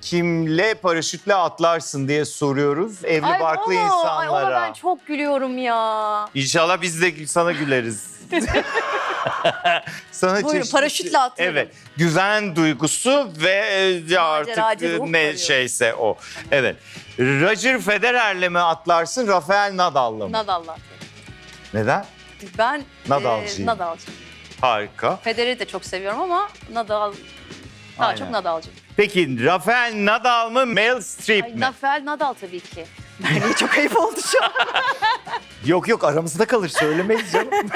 kimle paraşütle atlarsın diye soruyoruz evli Ay, barklı onu, Ay insanlara. ona ben çok gülüyorum ya. İnşallah biz de sana güleriz. sana Buyurun, çeşitli- paraşütle atlarım. Evet. Güven duygusu ve e, artık Maceracı e, ruh ne şeyse o. Evet. Roger Federer'le mi atlarsın, Rafael Nadal'la mı? Nadal'la. Neden? Ben Nadalcıyım. E, Nadalcı. Harika. Federer'i de çok seviyorum ama Nadal daha Aynen. çok Nadalcı. Peki Rafael Nadal mı, Meryl Streep Ay, mi? Rafael Nadal tabii ki. Yani çok ayıp oldu şu an. Yok yok aramızda kalır söylemeyiz canım.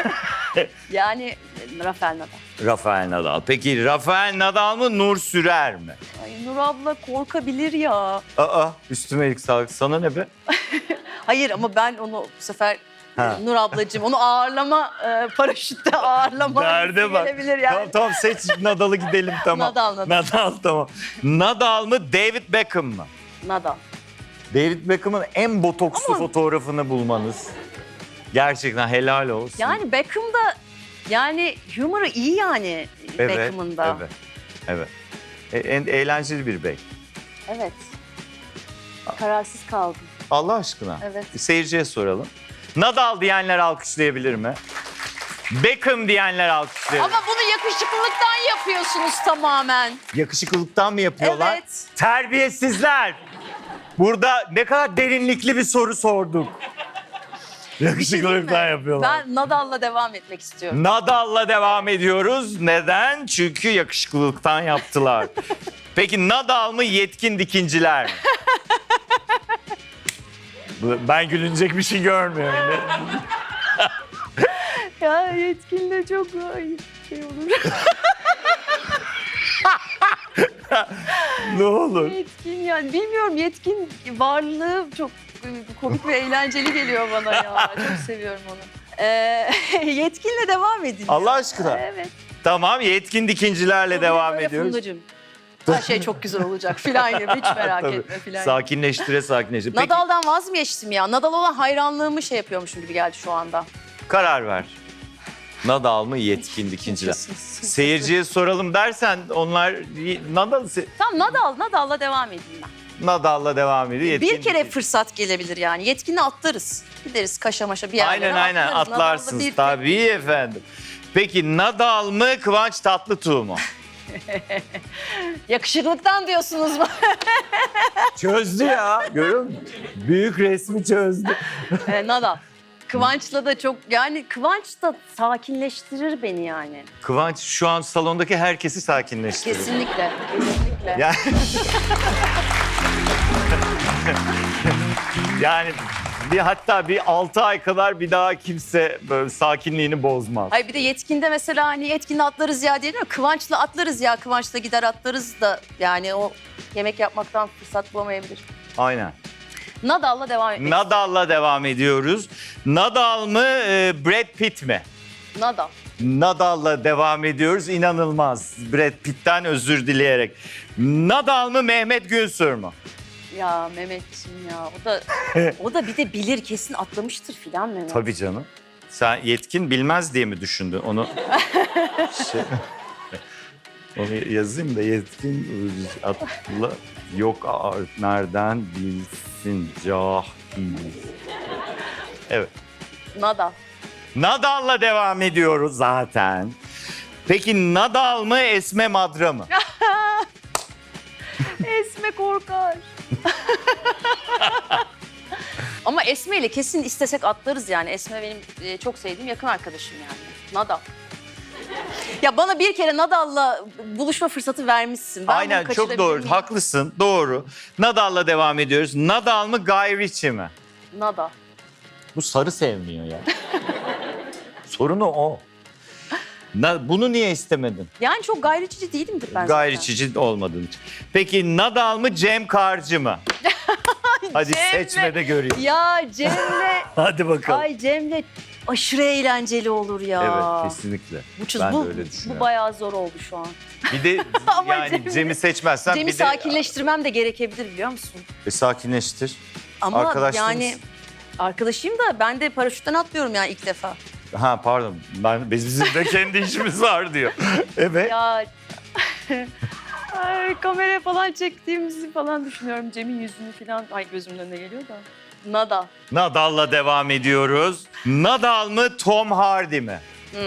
Yani Rafael Nadal. Rafael Nadal. Peki Rafael Nadal mı, Nur Sürer mi? Ay Nur abla korkabilir ya. Aa üstüme iyilik sağlık. Sana ne be? Hayır ama ben onu bu sefer Ha. e, Nur ablacığım onu ağırlama e, paraşütte ağırlama bak. gelebilir yani. Tamam, tamam seç Nadal'ı gidelim tamam. Nadal, Nadal. Nadal tamam. Nadal mı David Beckham mı? Nadal. David Beckham'ın en botokslu Ama- fotoğrafını bulmanız. Gerçekten helal olsun. Yani Beckham da yani humor'u iyi yani evet, Beckham'ın da. Evet. Evet. E- en eğlenceli bir bey. Evet. Kararsız kaldım. Allah aşkına. Evet. Seyirciye soralım. Nadal diyenler alkışlayabilir mi? Beckham diyenler alkışlayabilir. Ama bunu yakışıklılıktan yapıyorsunuz tamamen. Yakışıklılıktan mı yapıyorlar? Evet. Terbiyesizler. Burada ne kadar derinlikli bir soru sorduk. Şey? Yakışıklılıktan yapıyorlar. Ben Nadal'la devam etmek istiyorum. Nadal'la devam ediyoruz. Neden? Çünkü yakışıklılıktan yaptılar. Peki Nadal mı yetkin dikinciler mi? Ben gülünecek bir şey görmüyorum. Ya yetkinle çok ay, şey olur. ne olur. yetkin yani bilmiyorum yetkin varlığı çok e, komik ve eğlenceli geliyor bana ya. Çok seviyorum onu. Ee, yetkinle devam edin. Allah aşkına. Evet. Tamam yetkin dikincilerle devam ediyoruz. Fundacığım. Her şey çok güzel olacak filan gibi hiç merak Tabii. etme filan. Sakinleştire sakinleştire. Peki Nadal'dan vaz mı geçtim ya? Nadal olan hayranlığımı şey yapıyormuşum gibi geldi şu anda. karar ver. Nadal mı yetkin dikinciler? Seyirciye soralım dersen onlar Nadal Tamam Nadal, Nadal'la devam edeyim ben. Nadal'la devam ediyor. Yetkin bir kere fırsat gelebilir yani. Yetkinle atlarız. Gideriz kaşa maşa bir yerlere Aynen aynen atlarız. Nadal'la atlarsınız bir- tabii efendim. Peki Nadal mı Kıvanç Tatlıtuğ mu? Yakışıklıktan diyorsunuz mu? Çözdü ya. Görüyor musun? Büyük resmi çözdü. Ee, Nadal. Kıvanç'la da çok yani Kıvanç da sakinleştirir beni yani. Kıvanç şu an salondaki herkesi sakinleştiriyor. Kesinlikle. Kesinlikle. Yani... yani bir hatta bir 6 ay kadar bir daha kimse böyle sakinliğini bozmaz. Ay bir de yetkinde mesela hani yetkinde atlarız ya diye değil mi? Kıvanç'la atlarız ya, Kıvanç'la gider atlarız da yani o yemek yapmaktan fırsat bulamayabilir. Aynen. Nadal'la devam etmek Nadal'la devam ediyoruz. Nadal mı e, Brad Pitt mi? Nadal. Nadal'la devam ediyoruz. İnanılmaz. Brad Pitt'ten özür dileyerek. Nadal mı Mehmet Günsür mü? Ya Mehmetciğim ya o da o da bir de bilir kesin atlamıştır filan Mehmet. Tabii canım. Sen yetkin bilmez diye mi düşündün onu? şey, onu yazayım da yetkin atla yok a- nereden bilsin cahil. Evet. Nadal. Nadal'la devam ediyoruz zaten. Peki Nadal mı Esme Madra mı? Esme korkar. Ama Esme ile kesin istesek atlarız yani. Esme benim e, çok sevdiğim yakın arkadaşım yani. Nadal. Ya bana bir kere Nadal'la buluşma fırsatı vermişsin. Ben bunu Aynen çok kaçırabilir doğru. miyim? Haklısın. Doğru. Nadal'la devam ediyoruz. Nadal mı Guy Ritchie mi? Nadal. Bu sarı sevmiyor ya. Sorunu o. Na- bunu niye istemedin? Yani çok gayriçici değilimdir ben Gayri zaten. çici olmadığın için. Peki Nadal mı Cem Karcı mı? Hadi Cem'le- seçme de göreyim. Ya Cem'le, Hadi bakalım. ay Cem'le aşırı eğlenceli olur ya. Evet kesinlikle. Bu, çiz- ben bu, de öyle bu düşünüyorum. bayağı zor oldu şu an. Bir de Ama yani Cem'i- Cem'i seçmezsen Cem'i bir de sakinleştirmem de gerekebilir biliyor musun? E, sakinleştir. Ama yani arkadaşıyım da ben de paraşütten atlıyorum yani ilk defa. Ha pardon. Ben bizim de kendi işimiz var diyor. Evet. Ya Ay, kameraya falan çektiğimizi falan düşünüyorum. Cem'in yüzünü falan. Ay gözümün önüne geliyor da. Nadal. Nadal'la devam ediyoruz. Nadal mı Tom Hardy mi? Hmm.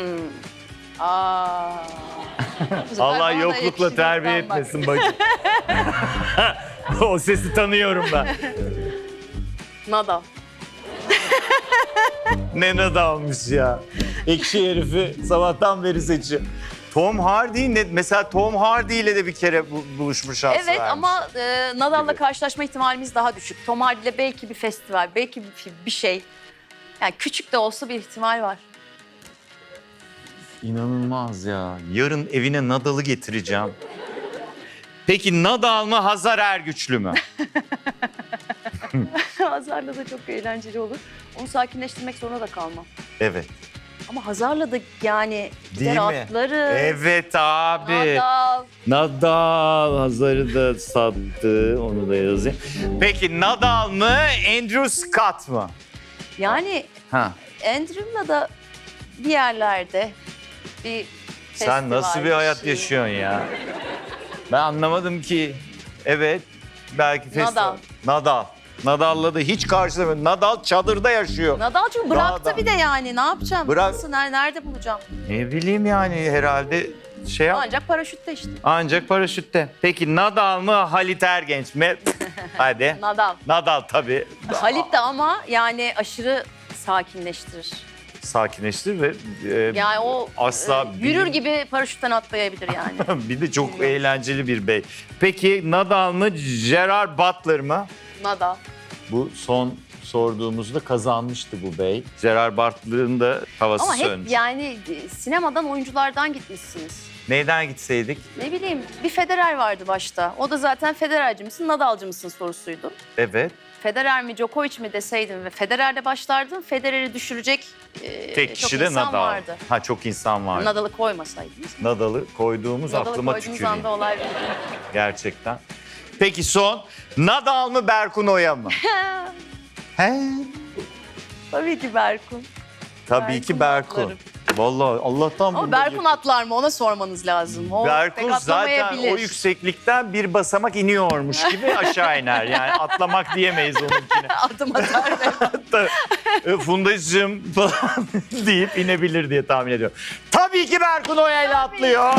Aa. Bu sefer Allah bana da yoklukla terbiye bak. etmesin bacım. o sesi tanıyorum ben. Nadal. Ne Nadal'mış ya. Ekşi herifi sabahtan beri seçiyor. Tom Hardy ne? Mesela Tom Hardy ile de bir kere bu- buluşma şansı Evet vermiş. ama e, Nadal'la karşılaşma ihtimalimiz daha düşük. Tom Hardy'le belki bir festival, belki bir, bir şey. Yani küçük de olsa bir ihtimal var. İnanılmaz ya. Yarın evine Nadal'ı getireceğim. Peki Nadal mı Hazar Ergüçlü mü? Hazar'la da çok eğlenceli olur. Onu sakinleştirmek zorunda da kalmam. Evet. Ama Hazar'la da yani gider Değil mi? atları. Evet abi. Nadal. Nadal Hazar'ı da sattı. Onu da yazayım. Peki Nadal mı Andrew Scott mı? Yani Ha. Andrew'la da bir yerlerde bir Sen nasıl bir hayat şey. yaşıyorsun ya? Ben anlamadım ki. Evet. Belki festival. Nadal. Nadal. Nadal'la da hiç karşılamıyorum. Nadal çadırda yaşıyor. Nadal çünkü bıraktı Dağda. bir de yani ne yapacağım? Bırak- Nasıl, ner- nerede bulacağım? Ne bileyim yani herhalde şey yap. Ancak paraşütte işte. Ancak paraşütte. Peki Nadal mı Halit Ergenç mi? Hadi. Nadal. Nadal tabii. Halit de ama yani aşırı sakinleştirir. Sakinleştir ve e, Yani o Asla e, yürür bir- gibi paraşütten atlayabilir yani. bir de çok eğlenceli bir bey. Peki Nadal mı Gerard Butler mı? Nadal. Bu son sorduğumuzda kazanmıştı bu bey. Gerard Butler'ın da havası Ama hep sönmüş. yani e, sinemadan oyunculardan gitmişsiniz. Neyden gitseydik? Ne bileyim bir Federer vardı başta. O da zaten Federerci misin, Nadalcı mısın sorusuydu. Evet. Federer mi, Djokovic mi deseydim ve Federer'le başlardım. Federer'i düşürecek e, Tek çok kişi de insan Nadal. vardı. Ha çok insan var. Nadal'ı koymasaydınız. Nadal'ı koyduğumuz Nadal'ı aklıma koyduğunuz tüküreyim. anda olay Gerçekten. Peki son. Nadal mı Berkun Oya mı? He? Tabii ki Berkun. Tabii ki Berkun Berkun. Vallahi Allah'tan Ama bunu Berkun atlar mı ona sormanız lazım. O Berkun pek zaten atlamayabilir. o yükseklikten bir basamak iniyormuş gibi aşağı iner. Yani atlamak diyemeyiz onunkine. Adım atar ve Hatta e, Fundacığım falan deyip inebilir diye tahmin ediyorum. Tabii ki Berkun Oya ile atlıyor.